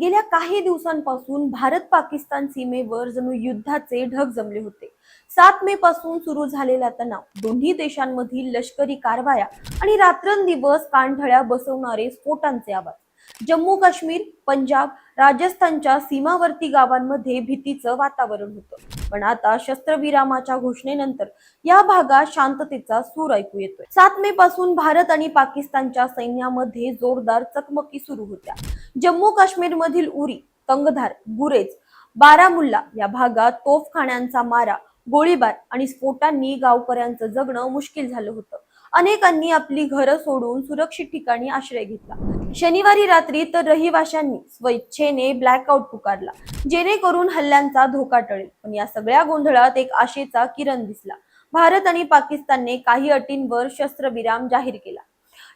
गेल्या काही दिवसांपासून भारत पाकिस्तान सीमेवर जणू युद्धाचे ढग जमले होते. सात मे पासून सुरू झालेला तणाव दोन्ही देशांमधील लष्करी कारवाया आणि रात्रंदिवस कानठळ्या बसवणारे स्फोटांचे आवाज. जम्मू काश्मीर पंजाब राजस्थानच्या सीमावर्ती गावांमध्ये भीतीचं वातावरण होतं. पण आता शस्त्रविरामाच्या घोषणेनंतर या भागात शांततेचा सूर ऐकू येतोय. सात मे पासून भारत आणि पाकिस्तानच्या सैन्यामध्ये जोरदार चकमकी सुरू होत्या. जम्मू काश्मीर मधील उरी तंगधार गुरेज बारामुल्ला या भागात तोफखान्यांचा मारा गोळीबार आणि स्फोटांनी गावकऱ्यांचं जगणं मुश्किल झालं होतं. अनेकांनी आपली घरं सोडून सुरक्षित ठिकाणी आश्रय घेतला. शनिवारी रात्री तर रहिवाशांनी स्वेच्छेने ब्लॅकआउट पुकारला. जेणेकरून हल्ल्यांचा धोका टळेल. पण या सगळ्या गोंधळात एक आशेचा किरण दिसला. भारत आणि पाकिस्तानने काही अटींवर शस्त्रविराम जाहीर केला.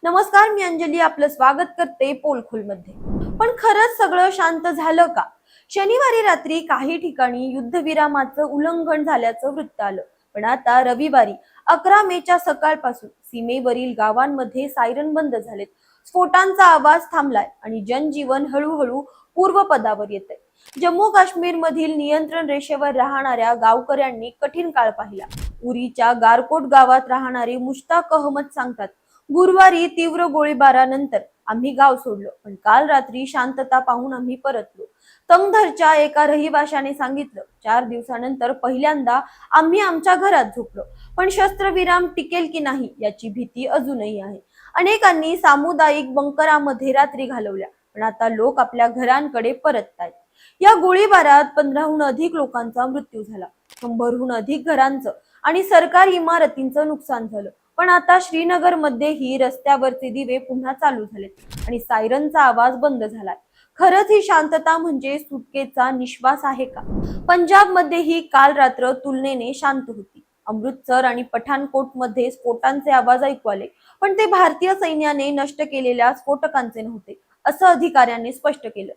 नमस्कार मी अंजली. आपलं स्वागत करते पोलखोलमध्ये. पण खरंच सगळं शांत झालं का? शनिवारी रात्री काही ठिकाणी युद्धविरामाचं उल्लंघन झाल्याचं वृत्त आलं. पण आता रविवारी अकरा मेच्या सकाळपासून सीमेवरील गावांमध्ये सायरन बंद झालेत. स्फोटांचा आवाज थांबलाय आणि जनजीवन हळूहळू पूर्वपदावर येत जम्मू काश्मीर मधील नियंत्रण रेषेवर राहणाऱ्या गावकऱ्यांनी कठीण काळ पाहिला. उरीच्या गारकोट गावात राहणारे मुश्ताक अहमद सांगतात गुरुवारी तीव्र गोळीबारानंतर आम्ही गाव सोडलो पण काल रात्री शांतता पाहून आम्ही परतलो. तंगधरच्या एका रहिवाशाने सांगितलं चार दिवसानंतर पहिल्यांदा आम्ही आमच्या घरात झोपलो पण शस्त्रविराम टिकेल की नाही याची भीती अजूनही आहे. अनेकांनी सामुदायिक बंकरामध्ये रात्री घालवल्या पण आता लोक आपल्या घरांकडे परततायत. या गोळीबारात पंधराहून अधिक लोकांचा मृत्यू झाला. शंभरहून अधिक घरांचं आणि सरकारी इमारतींचं नुकसान झालं. पण आता श्रीनगर मध्येही रस्त्यावरचे दिवे पुन्हा चालू झालेत आणि सायरनचा आवाज बंद झालाय. खरंच ही शांतता म्हणजे सुटकेचा निश्वास आहे का? पंजाब मध्येही काल रात्र तुलनेने शांत होती. अमृतसर आणि पठाणकोटमध्ये स्फोटांचे आवाज ऐकू आले. पण ते भारतीय सैन्याने नष्ट केलेल्या स्फोटकांचे नव्हते असं अधिकाऱ्यांनी स्पष्ट केलं.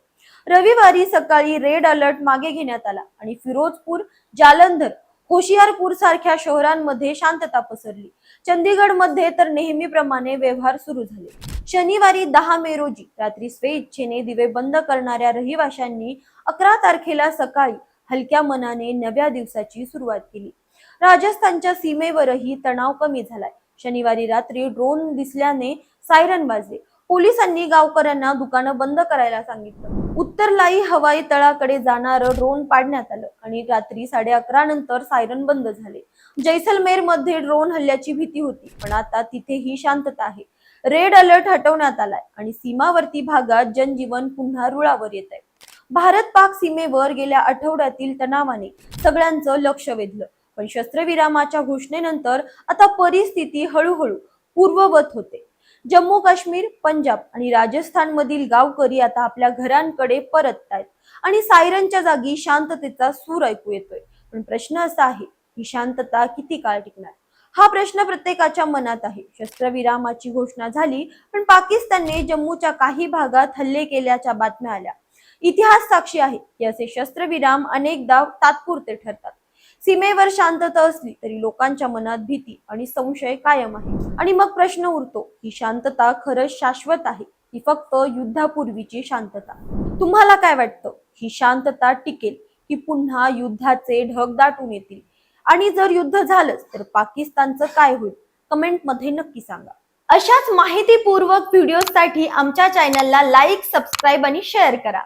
रविवारी सकाळी रेड अलर्ट मागे घेण्यात आला आणि फिरोजपूर जालंधर होशियारपूर सारख्या शहरांमध्ये शांतता पसरली. चंदीगडमध्ये तर नेहमीप्रमाणे व्यवहार सुरू झाले. शनिवारी दहा मे रोजी रात्री स्वेच्छेने दिवे बंद करणाऱ्या रहिवाशांनी अकरा तारखेला सकाळी हलक्या मनाने नव्या दिवसाची सुरुवात केली. राजस्थानच्या सीमेवरही तणाव कमी झालाय. शनिवारी रात्री ड्रोन दिसल्याने सायरन वाजले. पोलिसांनी गावकऱ्यांना दुकानं बंद करायला सांगितलं. उत्तरलाई हवाई तळाकडे जाणारं ड्रोन पाडण्यात आलं आणि रात्री साडे अकरा नंतर सायरन बंद झाले. जैसलमेरमध्ये ड्रोन हल्ल्याची भीती होती पण आता तिथेही शांतता आहे. रेड अलर्ट हटवण्यात आलाय आणि सीमावर्ती भागात जनजीवन पुन्हा रुळावर येत आहे भारत पाक सीमेवर गेल्या आठवड्यातील तणावाने सगळ्यांचं लक्ष वेधलं. पण शस्त्रविरामाच्या घोषणेनंतर आता परिस्थिती हळूहळू पूर्ववत होते. जम्मू काश्मीर पंजाब आणि राजस्थान मधील गावकरी आता आपल्या घरांकडे परतत आहेत आणि सायरनच्या जागी शांततेचा सूर ऐकू येतोय. पण प्रश्न असा आहे ही शांतता किती काळ टिकणार? हा प्रश्न प्रत्येकाच्या मनात आहे. शस्त्रविरामाची घोषणा झाली पण पाकिस्तानने जम्मूच्या काही भागात हल्ले केल्याच्या बातम्या आल्या. इतिहास साक्षी आहे की असे शस्त्रविराम अनेकदा तात्पुरते ठरतात. सीमेवर शांतता असली तरी लोकांच्या मनात भीती आणि संशय कायम आहे. आणि मग प्रश्न उरतो ही शांतता खरंच शाश्वत आहे की फक्त युद्धापूर्वीची शांतता? तुम्हाला काय वाटतं? ही शांतता टिकेल की पुन्हा युद्धाचे ढग दाटून येतील? आणि जर युद्ध झालंच तर पाकिस्तानचं काय होईल? कमेंटमध्ये नक्की सांगा. अशाच माहितीपूर्वक व्हिडिओसाठी आमच्या चॅनलला लाईक सबस्क्राईब आणि शेअर करा.